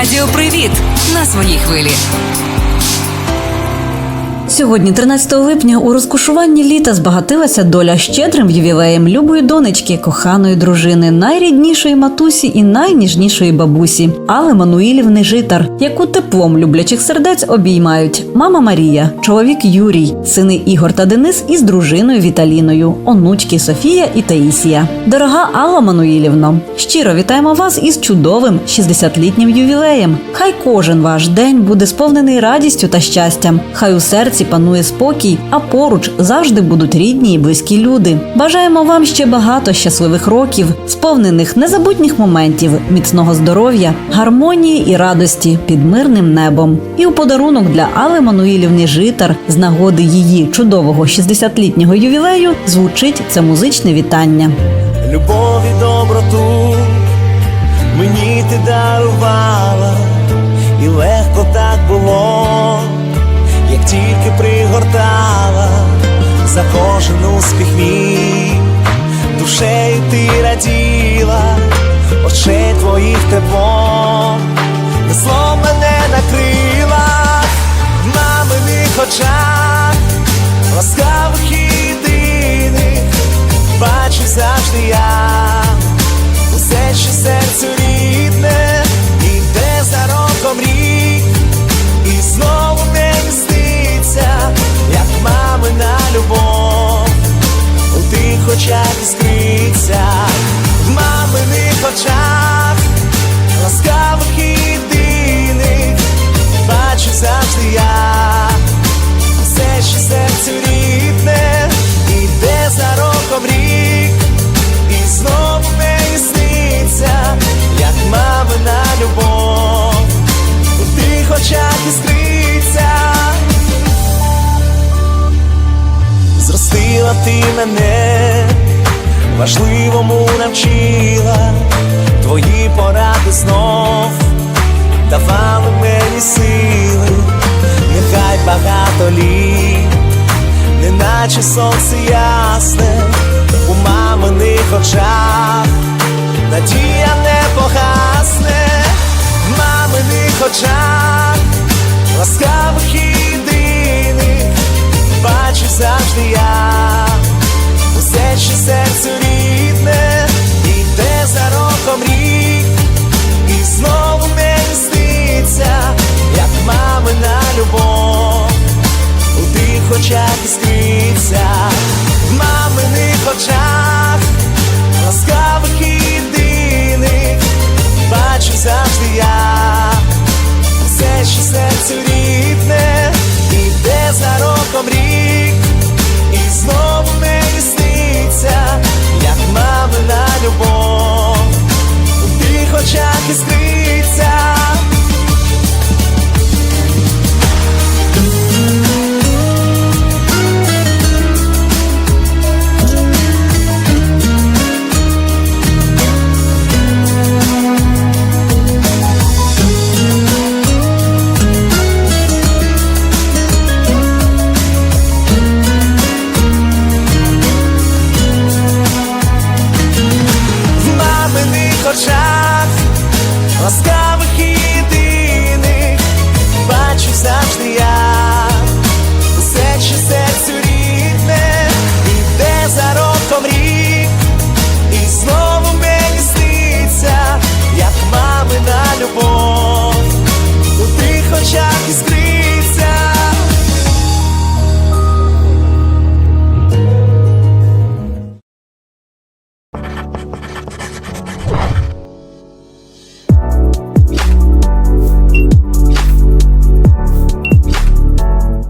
Радіо Привіт на своїй хвилі. Сьогодні, 13 липня, у розкошуванні літа збагатилася доля щедрим ювілеєм любої донечки, коханої дружини, найріднішої матусі і найніжнішої бабусі Алли Мануїлівни Житар, яку теплом люблячих сердець обіймають мама Марія, чоловік Юрій, сини Ігор та Денис із дружиною Віталіною, онучки Софія і Таїсія. Дорога Алла Мануїлівно, щиро вітаємо вас із чудовим 60-літнім ювілеєм. Хай кожен ваш день буде сповнений радістю та щастям. Хай у серці панує спокій, а поруч завжди будуть рідні і близькі люди. Бажаємо вам ще багато щасливих років, сповнених незабутніх моментів, міцного здоров'я, гармонії і радості під мирним небом. І у подарунок для Алли Мануїлівни Житар з нагоди її чудового 60-літнього ювілею звучить це музичне вітання. любов і доброту мені ти дарувала, і легко тільки пригортала за кожен успіх мій, душею ти раділа, очей твоїх тепло, несло мене на мене, важливому навчила, твої поради знов. Давали мені сили, нехай багато літ, неначе сонце ясне